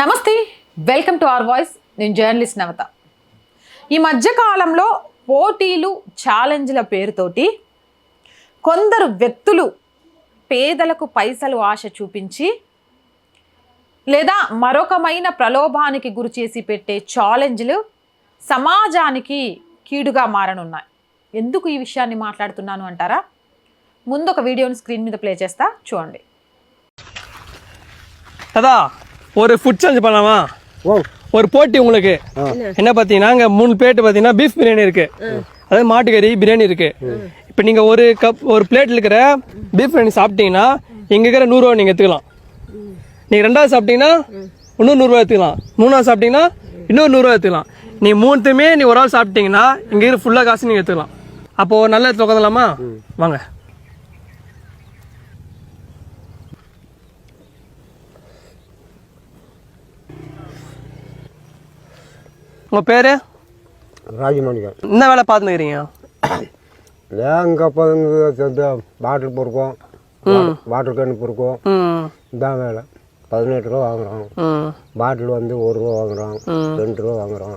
నమస్తే welcome to our voice. నేను journalist నవత. ఈ మధ్యకాలంలో పోటీలు ఛాలెంజ్ల పేరుతోటి కొందరు వ్యక్తులు పేదలకు పైసలు ఆశ చూపించి లేదా మరొకమైన ప్రలోభానికి గురి చేసి పెట్టే ఛాలెంజ్లు సమాజానికి కీడుగా మారనున్నాయి. ఎందుకు ఈ విషయాన్ని మాట్లాడుతున్నాను అంటారా? ముందు ఒక వీడియోని స్క్రీన్ మీద ప్లే చేస్తా చూడండి. அதா ஒரு ஃபுட் சேலஞ்ச் பண்ணலாமா? ஓ ஒரு போட்டி உங்களுக்கு. என்ன பார்த்தீங்கன்னா இங்கே மூணு பிளேட் பார்த்தீங்கன்னா பீஃப் பிரியாணி இருக்கு. அதாவது மாட்டுக்கறி பிரியாணி இருக்கு. இப்போ நீங்கள் ஒரு கப் ஒரு பிளேட்டில் இருக்கிற பீஃப் பிரியாணி சாப்பிட்டீங்கன்னா இங்கே இருக்கிற நூறுரூவா நீங்கள் எடுத்துக்கலாம். நீங்கள் ரெண்டாவது சாப்பிட்டீங்கன்னா இன்னும் நூறுரூவா எடுத்துக்கலாம். மூணாவது சாப்பிட்டீங்கன்னா இன்னொரு நூறுரூவா எடுத்துக்கலாம். நீ மூணுத்தையுமே நீ ஒரு ஆள் சாப்பிட்டீங்கன்னா இங்கே இருக்கிற ஃபுல்லாக காசு நீங்கள் எடுத்துக்கலாம். அப்போது நல்ல இடத்துல உட்காந்துலாமா வாங்க. உங்கள் பேர்? ராஜமணிக்கம் என்ன வேலை பார்த்துக்கிறீங்க எங்கள் வந்து பாட்டில் பொறுக்கும். வாட்டர் கேன் பொறுக்கும். இதான் வேலை. பதினெட்டு ரூபா வாங்குறோம். பாட்டில் வந்து ஒரு ரூபா வாங்குறோம். ரெண்டு ரூபா வாங்குறோம்.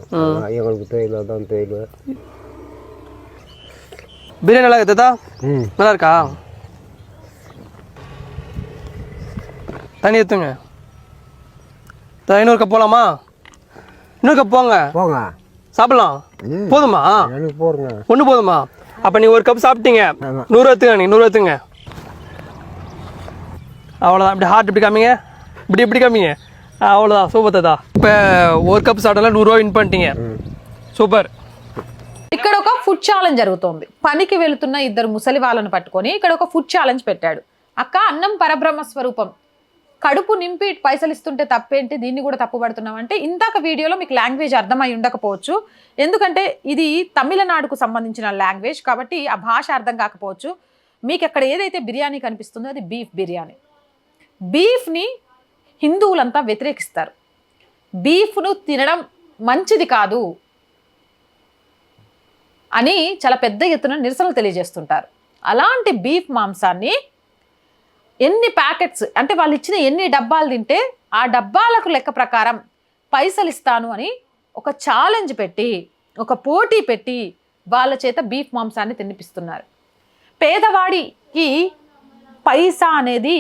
எங்களுக்கு தொழில் தான் தொழில் பிரியாணி நல்லா இருக்குதா? நல்லா இருக்கா? தண்ணி எடுத்துங்க இன்னொரு கப் போகலாமா இன்னொரு கப் போங்க போங்க சாப்பிடலாம் ம். போதுமா எனக்கு போடுங்க ஒன்று போதுமா அப்போ நீ ஒரு கப் சாப்பிட்டீங்க ஆமா. நூறு எடுத்துங்க நீ நூறு எடுத்துங்க அவ்வளோதான் இப்படி ஹார்ட் இப்படி காமிங்க இப்படி இப்படி காமிங்க அவ்வளோதான் சூப்பர் தாத்தா இப்போ ஒரு கப் சாப்பிட்டாலும் நூறுரூவா வின் பண்ணிட்டீங்க சூப்பர் ఇక్కడ ఒక ఫుడ్ ఛాలెంజ్ జరుగుతోంది పనికి వెళుతున్న ఇద్దరు ముసలి వాళ్ళను పట్టుకొని ఇక్కడ ఒక ఫుడ్ ఛాలెంజ్ పెట్టాడు అక్క అన్నం పరబ్రహ్మ స్వరూపం కడుపు నింపి పైసలు ఇస్తుంటే తప్పేంటి? దీన్ని కూడా తప్పుపడుతున్నాం అంటే ఇందాక వీడియోలో మీకు లాంగ్వేజ్ అర్థమై ఉండకపోవచ్చు. ఎందుకంటే ఇది తమిళనాడుకు సంబంధించిన లాంగ్వేజ్ కాబట్టి ఆ భాష అర్థం కాకపోవచ్చు. మీకు అక్కడ ఏదైతే బిర్యానీ కనిపిస్తుందో అది బీఫ్ బిర్యానీ. బీఫ్ని హిందువులంతా వ్యతిరేకిస్తారు. బీఫ్ను తినడం మంచిది కాదు అని చాలా పెద్ద ఎత్తున నిరసనలు తెలియజేస్తుంటారు. అలాంటి బీఫ్ మాంసాన్ని ఎన్ని ప్యాకెట్స్ అంటే వాళ్ళు ఇచ్చిన ఎన్ని డబ్బాలు తింటే ఆ డబ్బాలకు లెక్క ప్రకారం పైసలు ఇస్తాను అని ఒక ఛాలెంజ్ పెట్టి ఒక పోటీ పెట్టి వాళ్ళ చేత బీఫ్ మాంసాన్ని తినిపిస్తున్నారు. పేదవాడికి పైసా అనేది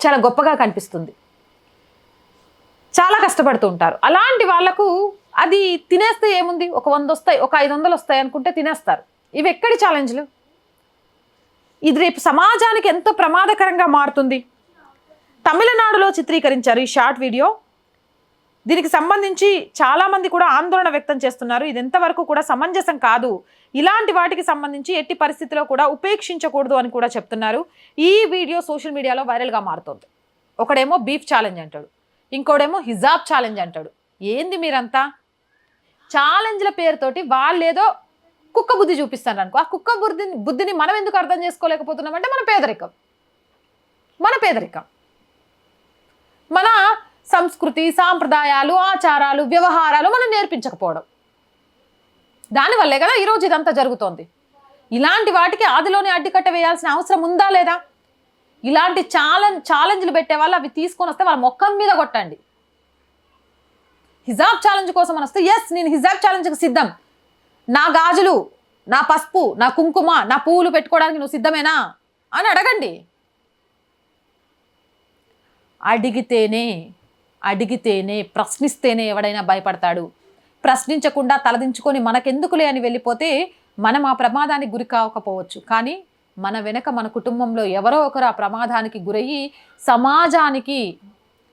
చాలా గొప్పగా కనిపిస్తుంది. చాలా కష్టపడుతూ ఉంటారు. అలాంటి వాళ్ళకు అది తినేస్తే ఏముంది? ఒక వంద వస్తాయి ఒక ఐదు వందలు వస్తాయి అనుకుంటే తినేస్తారు. ఇవి ఎక్కడి ఛాలెంజ్లు ఇది రేపు సమాజానికి ఎంతో ప్రమాదకరంగా మారుతుంది. తమిళనాడులో చిత్రీకరించారు ఈ షార్ట్ వీడియో. దీనికి సంబంధించి చాలామంది కూడా ఆందోళన వ్యక్తం చేస్తున్నారు. ఇది ఎంతవరకు కూడా సమంజసం కాదు. ఇలాంటి వాటికి సంబంధించి ఎట్టి పరిస్థితిలో కూడా ఉపేక్షించకూడదు అని కూడా చెప్తున్నారు. ఈ వీడియో సోషల్ మీడియాలో వైరల్గా మారుతోంది. ఒకడేమో బీఫ్ ఛాలెంజ్ అంటాడు. ఇంకోడేమో హిజాబ్ ఛాలెంజ్ అంటాడు. ఏంది మీరంతా? ఛాలెంజ్ల పేరుతోటి వాళ్ళేదో కుక్క బుద్ధి చూపిస్తాను అనుకో ఆ కుక్క బుద్ధిని బుద్ధిని మనం ఎందుకు అర్థం చేసుకోలేకపోతున్నాం అంటే మన పేదరికం. మన పేదరికం. మన సంస్కృతి సాంప్రదాయాలు ఆచారాలు వ్యవహారాలు మనం నేర్పించకపోవడం. దానివల్లే కదా ఈరోజు ఇదంతా జరుగుతోంది. ఇలాంటి వాటికి ఆదిలోనే అడ్డుకట్ట వేయాల్సిన అవసరం ఉందా లేదా? ఇలాంటి ఛాలెంజ్ ఛాలెంజ్లు పెట్టే వాళ్ళు అవి తీసుకొని వస్తే వాళ్ళ మొక్కం మీద కొట్టండి. హిజాబ్ ఛాలెంజ్ కోసం అని వస్తే ఎస్ నేను హిజాబ్ ఛాలెంజ్కి సిద్ధం. నా గాజులు నా పసుపు నా కుంకుమ నా పువ్వులు పెట్టుకోవడానికి నువ్వు సిద్ధమేనా? అని అడగండి. అడిగితేనే అడిగితేనే ప్రశ్నిస్తేనే ఎవడైనా భయపడతాడు. ప్రశ్నించకుండా తలదించుకొని మనకెందుకులే అని వెళ్ళిపోతే మనం ఆ ప్రమాదానికి గురి కావకపోవచ్చు కానీ మన వెనక మన కుటుంబంలో ఎవరో ఒకరు ఆ ప్రమాదానికి గురయ్యి సమాజానికి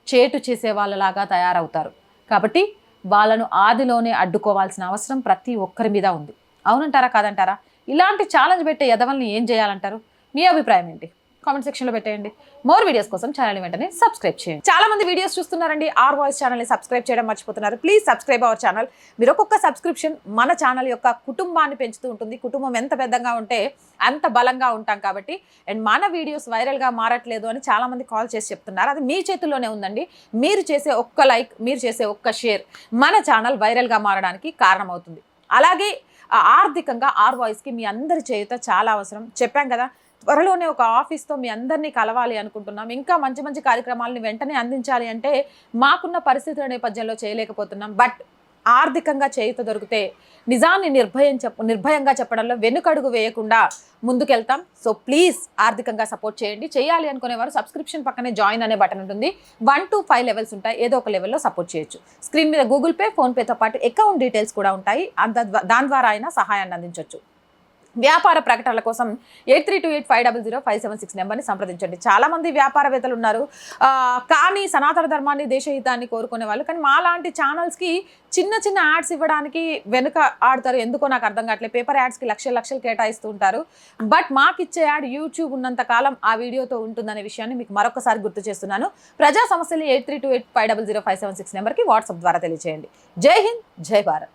చేటు చేసే వాళ్ళలాగా తయారవుతారు. కాబట్టి వాళ్ళను ఆదిలోనే అడ్డుకోవాల్సిన అవసరం ప్రతి ఒక్కరి మీద ఉంది. అవునంటారా కాదంటారా? ఇలాంటి ఛాలెంజ్ పెట్టే ఎదవల్ని ఏం చేయాలంటారు? మీ అభిప్రాయం ఏంటి? కామెంట్ సెక్షన్లో పెట్టేయండి. మోర్ వీడియోస్ కోసం ఛానల్ వెంటనే సబ్స్క్రైబ్ చేయండి. చాలా మంది వీడియోస్ చూస్తున్నారండి. ఆర్ వాయిస్ ఛానల్ని సబ్స్క్రైబ్ చేయడం మర్చిపోతున్నారు. ప్లీజ్ సబ్స్క్రైబ్ అవర్ ఛానల్ మీరు ఒక్కొక్క సబ్స్క్రిప్షన్ మన ఛానల్ యొక్క కుటుంబాన్ని పెంచుతూ ఉంటుంది. కుటుంబం ఎంత పెద్దగా ఉంటే అంత బలంగా ఉంటాం కాబట్టి అండ్ మన వీడియోస్ వైరల్గా మారట్లేదు అని చాలామంది కాల్ చేసి చెప్తున్నారు. అది మీ చేతుల్లోనే ఉందండి. మీరు చేసే ఒక్క లైక్ మీరు చేసే ఒక్క షేర్ మన ఛానల్ వైరల్గా మారడానికి కారణమవుతుంది. అలాగే ఆర్థికంగా ఆర్ వాయిస్కి మీ అందరి చేయుత చాలా అవసరం. చెప్పాం కదా త్వరలోనే ఒక ఆఫీస్తో మీ అందరినీ కలవాలి అనుకుంటున్నాం. ఇంకా మంచి మంచి కార్యక్రమాలని వెంటనే అందించాలి అంటే మాకున్న పరిస్థితుల నేపథ్యంలో చేయలేకపోతున్నాం. బట్ ఆర్థికంగా చేయుత దొరికితే నిజాన్ని నిర్భయం చెప్ నిర్భయంగా చెప్పడంలో వెనుకడుగు వేయకుండా ముందుకెళ్తాం. సో ప్లీజ్ ఆర్థికంగా సపోర్ట్ చేయండి. చేయాలి అనుకునేవారు సబ్స్క్రిప్షన్ పక్కనే జాయిన్ అనే బటన్ ఉంటుంది. వన్ టు ఫైవ్ లెవెల్స్ ఉంటాయి. ఏదో ఒక లెవెల్లో సపోర్ట్ చేయొచ్చు. స్క్రీన్ మీద గూగుల్ పే ఫోన్పేతో పాటు అకౌంట్ డీటెయిల్స్ కూడా ఉంటాయి. అంత దాని ద్వారా అయినా సహాయాన్ని అందించవచ్చు వ్యాపార ప్రకటనల కోసం eight three two eight five double zero five seven six నెంబర్ని సంప్రదించండి. చాలా మంది వ్యాపారవేత్తలు ఉన్నారు. కానీ సనాతన ధర్మాన్ని దేశహితాన్ని కోరుకునే వాళ్ళు కానీ మా లాంటి ఛానల్స్కి చిన్న చిన్న యాడ్స్ ఇవ్వడానికి వెనుక ఆడతారు. ఎందుకో నాకు అర్థం కావట్లేదు. పేపర్ యాడ్స్కి లక్షలు లక్షలు కేటాయిస్తూ ఉంటారు. బట్ మాకు ఇచ్చే యాడ్ యూట్యూబ్ ఉన్నంత కాలం ఆ వీడియోతో ఉంటుందనే విషయాన్ని మీకు మరొకసారి గుర్తు చేస్తున్నాను. ప్రజా సమస్యలు eight three two eight five double zero five seven six నెంబర్కి వాట్సాప్ ద్వారా తెలియజేయండి జై హింద్ జై భారత్.